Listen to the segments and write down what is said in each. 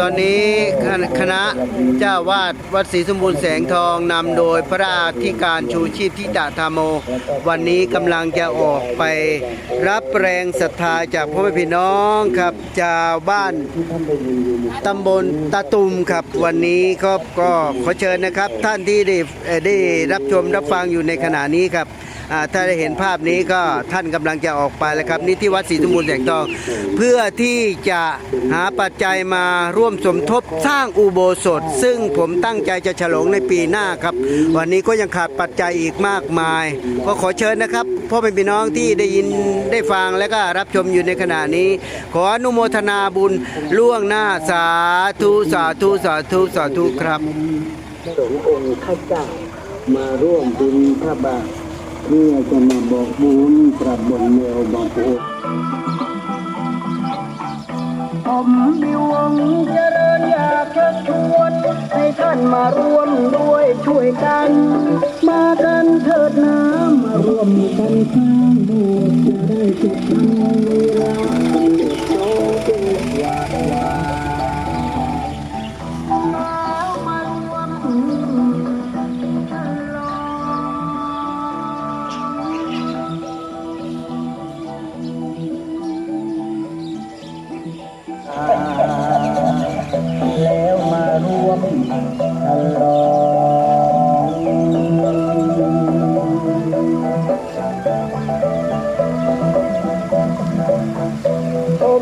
ตอนนี้คณะเจ้าวาดวัดศรีสมบูรณ์แสงทองนำโดยพระราธิการชูชีพทิดาธรรมโม วันนี้กำลังจะออกไปรับแรงศรัทธาจากพ่อแม่พี่น้องครับชาวบ้านตำบลตะตุมครับวันนี้ก็ก็ขอเชิญนะครับ ท่านที่ได้ได้รับชมรับฟังอยู่ในขณะนี้ครับ ถ้าได้เห็นภาพนี้ก็ท่านกำลังจะออกไปแล้วครับนี่ที่วัดศรีสมบูรณ์แสงทอง เพื่อที่จะหาปัจจัยมาร่วมสมทบสร้างอุโบสถ ซึ่งผมตั้งใจจะฉลองในปีหน้าครับ วันนี้ก็ยังขาดปัจจัยอีกมากมาย ก็ขอเชิญนะครับพ่อเป็นพี่น้องที่ได้ยินได้ฟังและก็รับชมอยู่ในขณะนี้ ขออนุโมทนาบุญล่วงหน้าสาธุสาธุสาธุสาธุครับสงองค์ข้าเจ้ามาร่วมบุญพระบาท เพื่อจะมาบอกบุญพระบนเมวบางโพผมมีวงเจริญอยากเชิญชวนให้ท่านมาร่วมด้วยช่วยกัน มากันเถิดนะมาร่วมกันสร้างโบสถ์จะได้เก็บทัน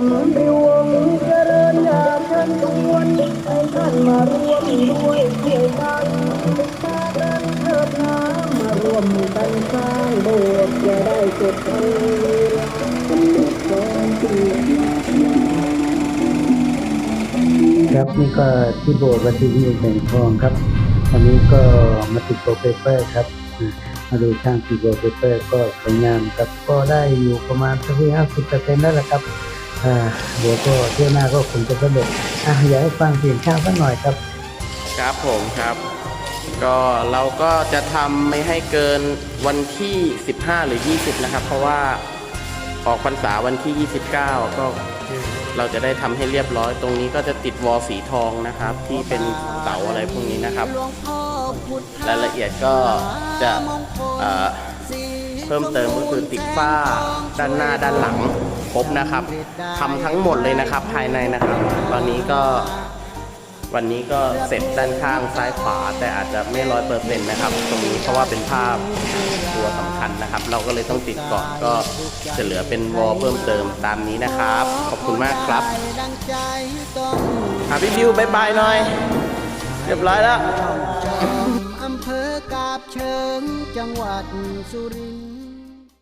มดิวงเจริญอยากเชิญชวนให้ท่านมาร่วมด้วยช่วยกันมากันเถิดนะมาร่วมกันสร้างโบสถ์จะได้เกิดทันเวลากำหนดสอครับนี่ก็ที่โบสถ์วัดที่นี่แสงทองครับวันนี้ก็มาติดโปรเปเปอร์ครับมาดูช่างติดโปรเปเปอร์ก็สวยงามครับก็ได้อยู่ประมาณสักที่ห้าสิบเปอร์เซ็นต์แล้วละครับ อ่าเดี๋ยวก็เที่ยวหน้าก็คงจะสำเร็จอะอยากให้ฟังเสียงช่างสักหน่อยครับ ครับผมครับ ก็เราก็จะทำไม่ให้เกินวันที่ 15 หรือ 20 นะครับ เพราะว่าออกพรรษาวันที่ 29 ก็เราจะได้ทำให้เรียบร้อย ตรงนี้ก็จะติดวอลสีทองนะครับ ที่เป็นเสาอะไรพวกนี้นะครับ รายละเอียดก็จะเอ่อ เพิ่มเติมก็คือติดฝ้าด้านหน้าด้านหลังครบนะครับทำทั้งหมดเลยนะครับภายในนะครับ ตอนนี้ก็วันนี้ก็เสร็จด้านข้างซ้ายขวา แต่อาจจะไม่ร้อยเปอร์เซ็นต์นะครับ ตรงนี้เพราะว่าเป็นภาพตัวสำคัญนะครับ เราก็เลยต้องติดก่อนก็จะเหลือเป็นวอลเพิ่มเติมตามนี้นะครับ ขอบคุณมากครับหาพี่บิวบายบายหน่อย เรียบร้อยแล้วอำเภอกาบเชิงจังหวัดสุรินทร์